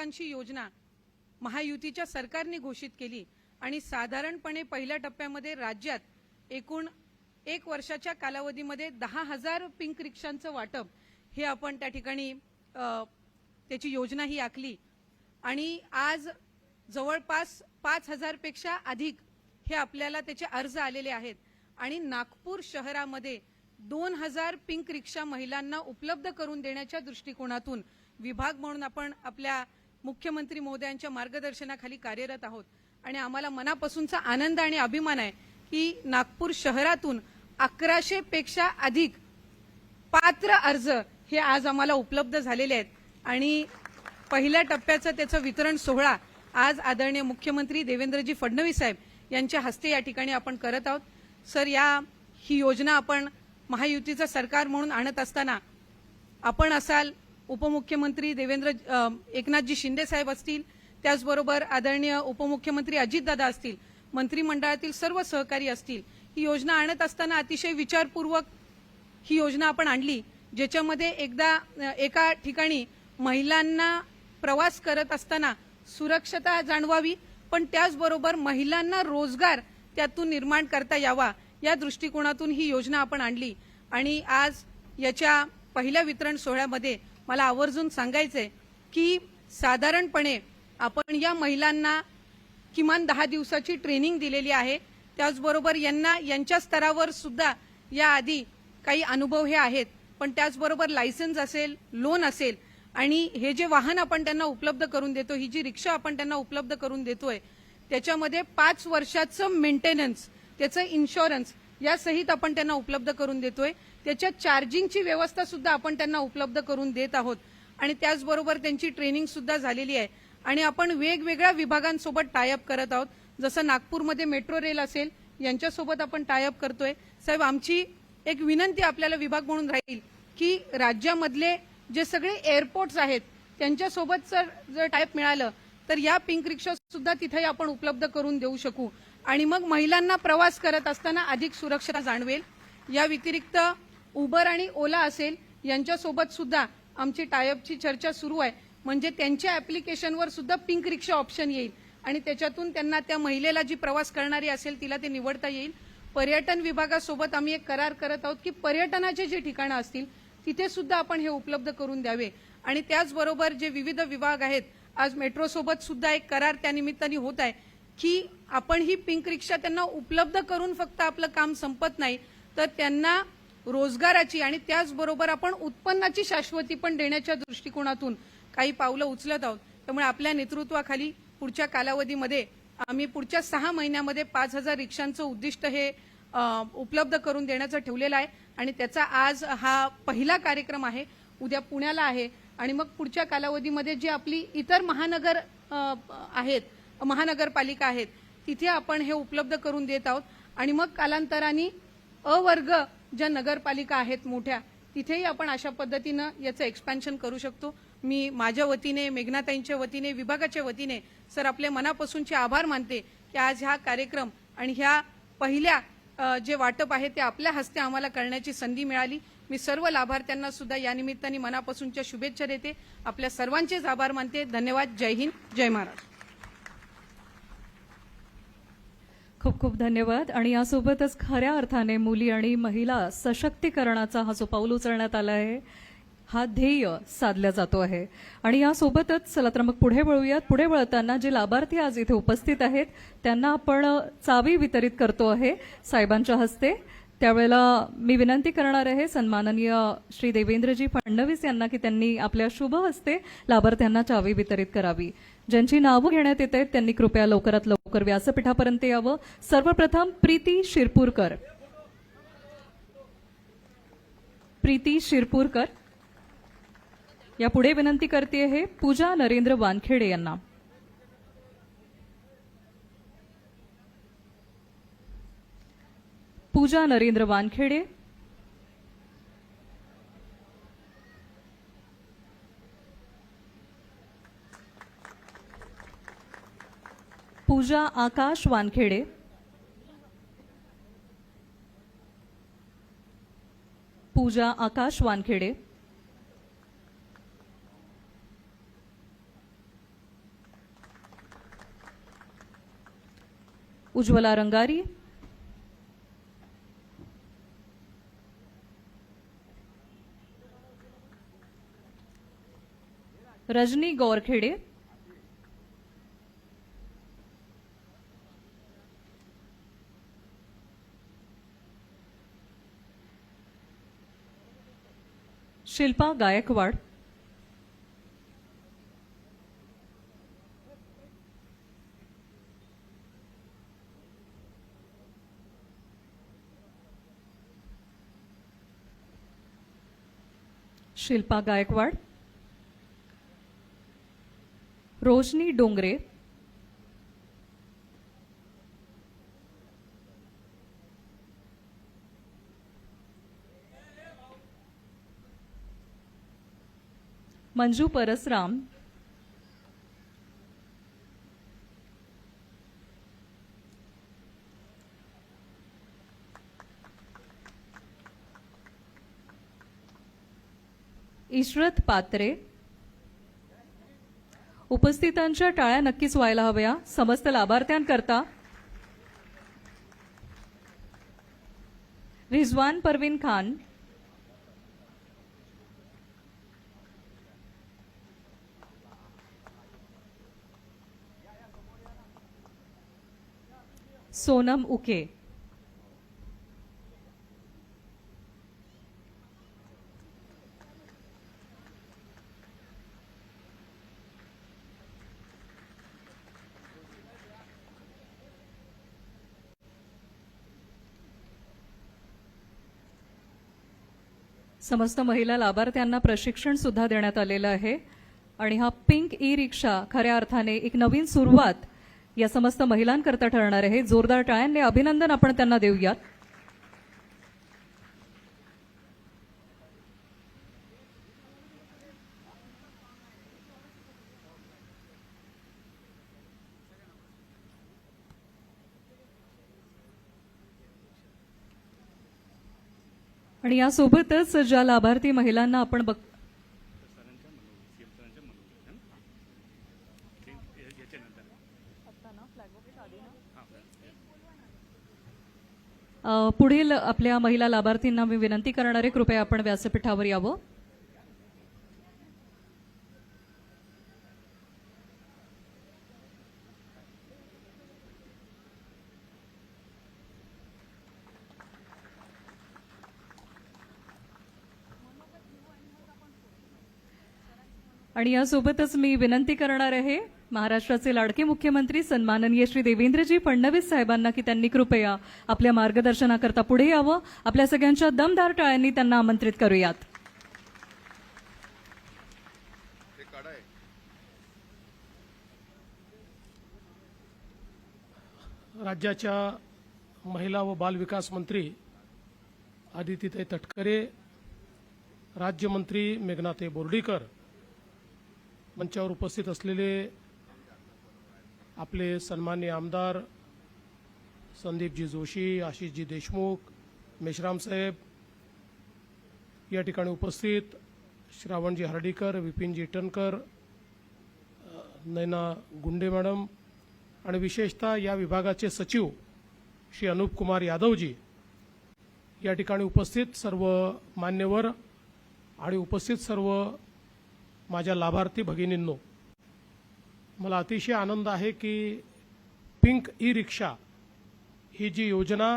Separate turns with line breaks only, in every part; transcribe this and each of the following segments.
महत्वाकांक्षी योजना महायुतीच्या सरकारने घोषित केली आणि साधारणपणे पहिल्या टप्प्यामध्ये राज्यात एकूण एक वर्षाच्या कालावधीमध्ये दहा हजार पिंक रिक्षांचं वाटप. हे आपण त्या ठिकाणी त्याची योजना ही आखली. आणि आज जवळपास पाच हजारपेक्षा अधिक हे आपल्याला त्याचे अर्ज आलेले आहेत. आणि नागपूर शहरामध्ये दोन हजार पिंक रिक्षा महिलांना उपलब्ध करून देण्याच्या दृष्टिकोनातून विभाग म्हणून आपण आपल्या मुख्यमंत्री मोदयांच्या मार्गदर्शनाखाली कार्यरत आहोत. आणि आम्हाला मनापासूनचा आनंद आणि अभिमान आहे की नागपूर शहरातून अकराशे पेक्षा अधिक पात्र अर्ज हे आज आम्हाला उपलब्ध झालेले आहेत. आणि पहिल्या टप्प्याचं त्याचं वितरण सोहळा आज आदरणीय मुख्यमंत्री देवेंद्रजी फडणवीस साहेब यांच्या हस्ते या ठिकाणी आपण करत आहोत. सर या ही योजना आपण महायुतीचं सरकार म्हणून आणत असताना आपण असाल उपमुख्यमंत्री देवेंद्र एकनाथजी शिंदे साहेब असतील त्याचबरोबर आदरणीय उपमुख्यमंत्री अजितदादा असतील मंत्रिमंडळातील सर्व सहकारी असतील ही योजना आणत असताना अतिशय विचारपूर्वक ही योजना आपण आणली ज्याच्यामध्ये एकदा एका ठिकाणी महिलांना प्रवास करत असताना सुरक्षता जाणवावी पण त्याचबरोबर महिलांना रोजगार त्यातून निर्माण करता यावा या दृष्टिकोनातून ही योजना आपण आणली. आणि आज याच्या पहिल्या वितरण सोहळ्यामध्ये मला आवर्जून सांगायचंय की साधारणपणे आपण या महिलांना किमान दहा दिवसाची ट्रेनिंग दिलेली आहे. त्याचबरोबर यांना यांच्या स्तरावर सुद्धा याआधी काही अनुभव हे आहेत. पण त्याचबरोबर लायसन्स असेल लोन असेल आणि हे जे वाहन आपण त्यांना उपलब्ध करून देतो ही जी रिक्षा आपण त्यांना उपलब्ध करून देतोय त्याच्यामध्ये पाच वर्षाचं मेंटेनन्स त्याचं इन्शुरन्स या सहित आपण त्यांना उपलब्ध करून देतोय. त्याच्या चार्जिंगची व्यवस्था सुद्धा आपण त्यांना उपलब्ध करून देत आहोत. आणि त्याचबरोबर त्यांची ट्रेनिंग सुद्धा झालेली आहे. आणि आपण वेगवेगळ्या विभागांसोबत टायअप करत आहोत. जसं नागपूरमध्ये मेट्रो रेल असेल यांच्यासोबत आपण टायअप करतोय. साहेब आमची एक विनंती आपल्याला विभाग म्हणून राहील की राज्यामधले जे सगळे एअरपोर्ट्स आहेत त्यांच्यासोबत जर जर टायप मिळालं तर या पिंक रिक्षा सुद्धा तिथे आपण उपलब्ध करून देऊ शकू. आणि मग महिलांना प्रवास करत असताना अधिक सुरक्षता जाणवेल. या व्यतिरिक्त उबर आणि ओला असेल यांच्यासोबत सुद्धा आमची टायअपची चर्चा सुरू आहे. म्हणजे त्यांच्या ऍप्लिकेशनवर सुद्धा पिंक रिक्षा ऑप्शन येईल. आणि त्याच्यातून त्यांना त्या महिलेला जी प्रवास करणारी असेल तिला ते निवडता येईल. पर्यटन विभागासोबत आम्ही एक करार करत आहोत की पर्यटनाचे जे ठिकाणं असतील तिथे सुद्धा आपण हे उपलब्ध करून द्यावे. आणि त्याचबरोबर जे विविध विभाग आहेत आज मेट्रोसोबत सुद्धा एक करार त्या निमित्ताने होत आहे. की आपण ही पिंक रिक्षा त्यांना उपलब्ध करून फक्त आपलं काम संपत नाही तर त्यांना रोजगाराची आणि त्याचबरोबर आपण उत्पन्नाची शाश्वती पण देण्याच्या दृष्टिकोनातून काही पावलं उचलत आहोत. त्यामुळे आपल्या नेतृत्वाखाली पुढच्या कालावधीमध्ये आम्ही पुढच्या सहा महिन्यामध्ये पाच हजार रिक्षांचं उद्दिष्ट हे उपलब्ध करून देण्याचं ठेवलेलं आहे आणि त्याचा आज हा पहिला कार्यक्रम आहे उद्या पुण्याला आहे आणि मग पुढच्या कालावधीमध्ये जी आपली इतर महानगर आहेत महानगरपालिका आहेत तिथे आपण हे उपलब्ध करून देत आहोत. आणि मग कालांतराने अवर्ग ज्या नगरपालिका आहेत मोठ्या तिथेही आपण अशा पद्धतीनं याचं एक्सपॅन्शन करू शकतो. मी माझ्या वतीने मेघनाताईंच्या वतीने विभागाच्या वतीने सर आपले मनापासूनचे आभार मानते की आज हा कार्यक्रम आणि ह्या पहिल्या जे वाटप आहे ते आपल्या हस्ते आम्हाला करण्याची संधी मिळाली. मी सर्व लाभार्थ्यांना सुद्धा या निमित्ताने मनापासूनच्या शुभेच्छा देते. आपल्या सर्वांचेच आभार मानते. धन्यवाद. जय हिंद. जय महाराष्ट्र.
खूप खूप धन्यवाद. आणि यासोबतच खऱ्या अर्थाने मुली आणि महिला सशक्तीकरणाचा हा जो पाऊल उचलण्यात आला आहे हा ध्येय साधला जातो आहे. आणि यासोबतच चला तर मग पुढे वळूयात. पुढे वळताना जे लाभार्थी आज इथे उपस्थित आहेत त्यांना आपण चावी वितरित करतो आहे साहेबांच्या हस्ते. त्यावेळेला मी विनंती करणार आहे सन्माननीय श्री देवेंद्रजी फडणवीस यांना की त्यांनी आपल्या शुभ हस्ते लाभार्थ्यांना चावी वितरित करावी. ज्यांची नावं घेण्यात येत आहेत त्यांनी कृपया लवकरात लवकर व्यासपीठापर्यंत यावं. सर्वप्रथम प्रीती शिरपूरकर. प्रीती शिरपूरकर. यापुढे विनंती करते आहे पूजा नरेंद्र वानखेडे यांना. पूजा नरेंद्र वानखेडे. पूजा आकाश वानखेडे. पूजा आकाश वानखेडे. उज्ज्वला रंगारी. रजनी गौरखेडे। शिल्पा गायकवाड। शिल्पा गायकवाड। रोशनी डोंगरे मंजू परसराम इशरत पात्रे उपस्थितांच्या टाळ्या नक्कीच व्हायला हव्या. समस्त लाभार्थ्यांकरता. रिझवान परवीन खान. सोनम उके. समस्त महिला लाभार्थ्यांना प्रशिक्षण सुद्धा देण्यात आलेलं आहे. आणि हा पिंक ई रिक्षा खऱ्या अर्थाने एक नवीन सुरुवात या समस्त महिलांकरता ठरणार आहे. जोरदार टाळ्यांनी अभिनंदन आपण त्यांना देऊयात. आणि यासोबतच ज्या लाभार्थी महिलांना आपण बघ पुढील आपल्या महिला लाभार्थींना मी विनंती करणारे कृपया आपण व्यासपीठावर यावं. आणि यासोबतच मी विनंती करणार आहे महाराष्ट्राचे लाडके मुख्यमंत्री सन्माननीय श्री देवेंद्रजी फडणवीस साहेबांना की त्यांनी कृपया आपल्या मार्गदर्शनाकरता पुढे यावं. आपल्या सगळ्यांच्या दमदार टाळ्यांनी त्यांना आमंत्रित करूयात.
राज्याच्या महिला व बालविकास मंत्री आदितीताई तटकरे राज्यमंत्री मेघनाते बोर्डीकर मंचावर उपस्थित असलेले आपले सन्मान्य आमदार संदीपजी जोशी आशिषजी देशमुख मेश्राम साहेब या ठिकाणी उपस्थित श्रावणजी हर्डीकर विपिनजी टनकर नैना गुंडे मॅडम आणि विशेषतः या विभागाचे सचिव श्री अनुप कुमार यादवजी या ठिकाणी उपस्थित सर्व मान्यवर आणि उपस्थित सर्व माझ्या लाभार्थी भगिनींनो मला अतिशय आनंद आहे की पिंक ई रिक्षा ही जी योजना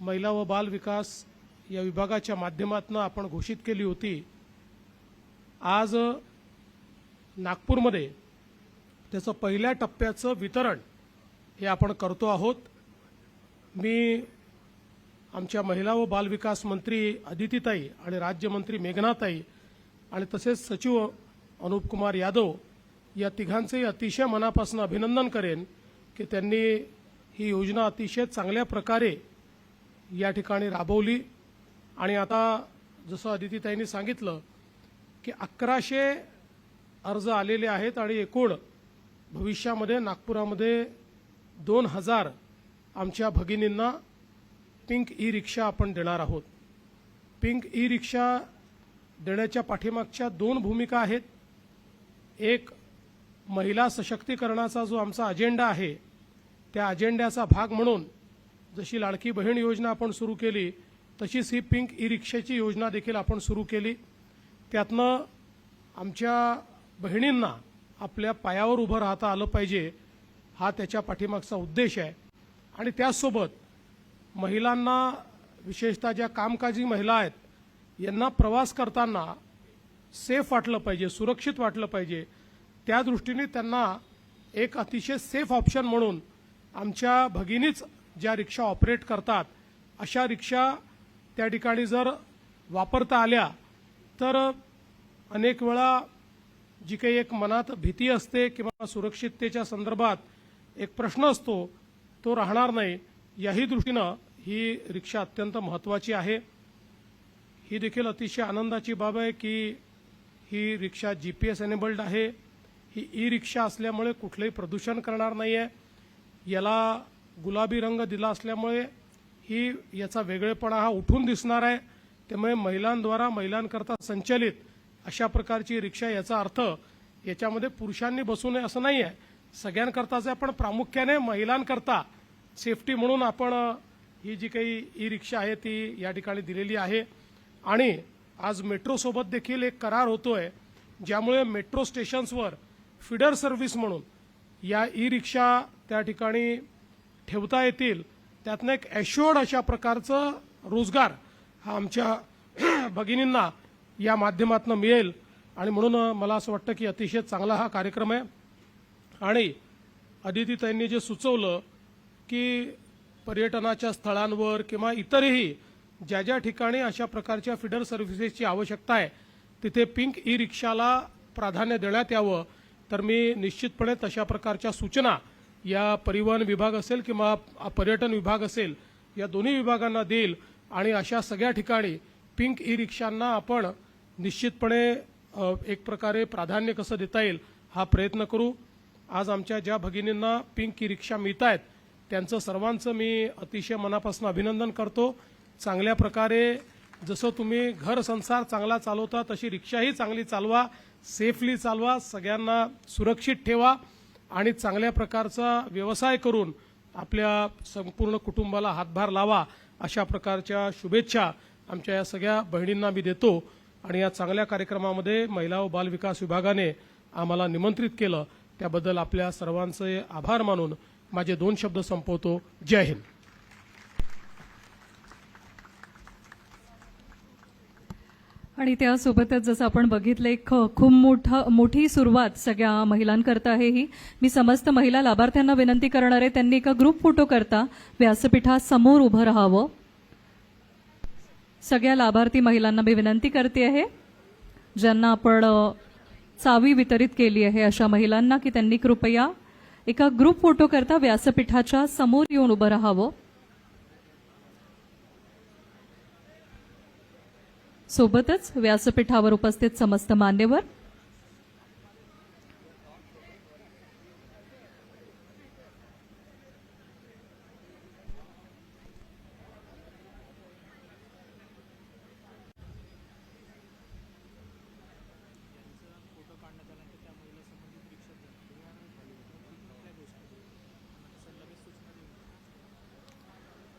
महिला व बाल विकास या विभागाच्या माध्यमातून आपण घोषित केली होती आज नागपूरमध्ये त्याचं पहिल्या टप्प्याचं वितरण हे आपण करतो आहोत. मी आमच्या महिला व बालविकास मंत्री अदितीताई आणि राज्यमंत्री मेघनाताई आणि तसेच सचिव अनुप कुमार यादव या तिघांचेही अतिशय मनापासून अभिनंदन करेन की त्यांनी ही योजना अतिशय चांगल्या प्रकारे या ठिकाणी राबवली. आणि आता जसं अदितीताईंनी सांगितलं की अकराशे अर्ज आलेले आहेत आणि एकूण भविष्यामध्ये नागपुरामध्ये दोन हजार आमच्या भगिनींना पिंक ई रिक्षा आपण देणार आहोत. पिंक ई रिक्षा देण्याच्या पाठीमागच्या दोन भूमिका आहेत. एक महिला सशक्तीकरणाचा जो आमचा अजेंडा आहे त्या अजेंड्याचा भाग म्हणून जशी लाडकी बहीण योजना आपण सुरू केली तशीच ही पिंक ई रिक्षाची योजना देखील आपण सुरू केली. त्यातनं आमच्या बहिणींना आपल्या पायावर उभं राहता आलं पाहिजे हा त्याच्या पाठीमागचा उद्देश आहे. आणि त्याचसोबत महिलांना विशेषतः ज्या कामकाजी महिला आहेत यांना प्रवास करताना सेफ वाटलं पाहिजे सुरक्षित वाटलं पाहिजे. त्या दृष्टीने त्यांना एक अतिशय सेफ ऑप्शन म्हणून आमच्या भगिनीच ज्या रिक्षा ऑपरेट करतात अशा रिक्षा त्या ठिकाणी जर वापरता आल्या तर अनेक वेळा जी काही एक मनात भीती असते किंवा सुरक्षिततेच्या संदर्भात एक प्रश्न असतो तो राहणार नाही. याही दृष्टीनं ही रिक्षा अत्यंत महत्त्वाची आहे. ही देखील अतिशय आनंदाची बाब आहे की ही रिक्षा जी पी एस एनेबल्ड आहे. ही ई रिक्षा असल्यामुळे कुठलंही प्रदूषण करणार नाही आहे याला गुलाबी रंग दिला असल्यामुळे ही याचा वेगळेपणा हा उठून दिसणार आहे. त्यामुळे महिलांद्वारा महिलांकरता संचलित अशा प्रकारची रिक्षा याचा अर्थ याच्यामध्ये पुरुषांनी बसू नये असं नाही आहे सगळ्यांकरताच आहे पण प्रामुख्याने महिलांकरता सेफ्टी म्हणून आपण ही जी काही ई रिक्षा आहे ती या ठिकाणी दिलेली आहे. आणि आज मेट्रोसोबत देखील एक करार होतोय ज्यामुळे मेट्रो स्टेशन्सवर फिडर सर्व्हिस म्हणून या ई रिक्षा त्या ठिकाणी ठेवता येतील. त्यातनं एक ॲश्युअर्ड अशा प्रकारचं रोजगार हा आमच्या भगिनींना या माध्यमातून मिळेल. आणि म्हणून मला असं वाटतं की अतिशय चांगला हा कार्यक्रम आहे. आणि अदितीताईंनी जे सुचवलं की पर्यटनाच्या स्थळांवर किंवा इतरही ज्या ज्या ठिकाणी अशा प्रकारच्या फिडर सर्व्हिसेसची आवश्यकता आहे तिथे पिंक ई रिक्षाला प्राधान्य देण्यात यावं. तर मी निश्चितपणे तशा प्रकारच्या सूचना या परिवहन विभाग असेल किंवा पर्यटन विभाग असेल या दोन्ही विभागांना देईल आणि अशा सगळ्या ठिकाणी पिंक ई रिक्षांना आपण निश्चितपणे एक प्रकारे प्राधान्य कसं देता येईल हा प्रयत्न करू. आज आमच्या ज्या भगिनींना पिंक ई रिक्षा मिळत आहेत त्यांचं सर्वांचं मी अतिशय मनापासून अभिनंदन करतो. चांगल्या प्रकारे जसं तुम्ही घर संसार चांगला चालवता तशी रिक्षाही चांगली चालवा सेफली चालवा सगळ्यांना सुरक्षित ठेवा आणि चांगल्या प्रकारचा व्यवसाय करून आपल्या संपूर्ण कुटुंबाला हातभार लावा अशा प्रकारच्या शुभेच्छा आमच्या या सगळ्या बहिणींना मी देतो आणि या चांगल्या कार्यक्रमामध्ये महिला व बाल विकास विभागाने आम्हाला निमंत्रित केलं. त्याबद्दल आपल्या सर्वांचे आभार मानून माझे दोन शब्द संपवतो. जय हिंद.
आणि त्यासोबतच जसं आपण बघितलं एक खूप मोठं मोठी सुरुवात सगळ्या महिलांकरता आहे ही. मी समस्त महिला लाभार्थ्यांना विनंती करणार आहे त्यांनी एका ग्रुप फोटो करता व्यासपीठासमोर उभं राहावं. सगळ्या लाभार्थी महिलांना मी विनंती करते आहे ज्यांना आपण चावी वितरित केली आहे अशा महिलांना की त्यांनी कृपया एका ग्रुप फोटो करता व्यासपीठाच्या समोर येऊन उभं राहावं. सोबतच व्यासपीठावर उपस्थित समस्त मान्यवर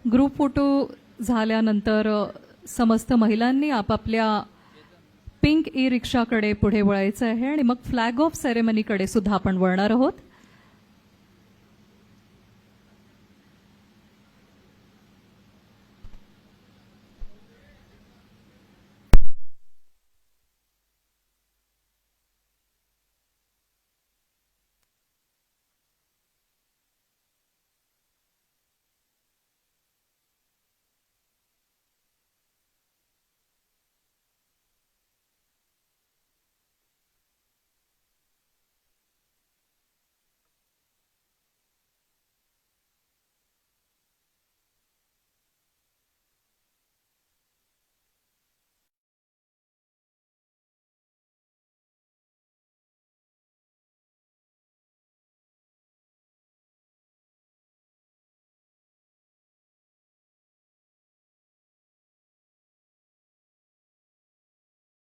ग्रुप फोटो झाल्यानंतर समस्त महिलांनी आपापल्या पिंक ई रिक्षाकडे पुढे वळायचं आहे आणि मग फ्लॅग ऑफ सेरेमनीकडे सुद्धा आपण वळणार आहोत.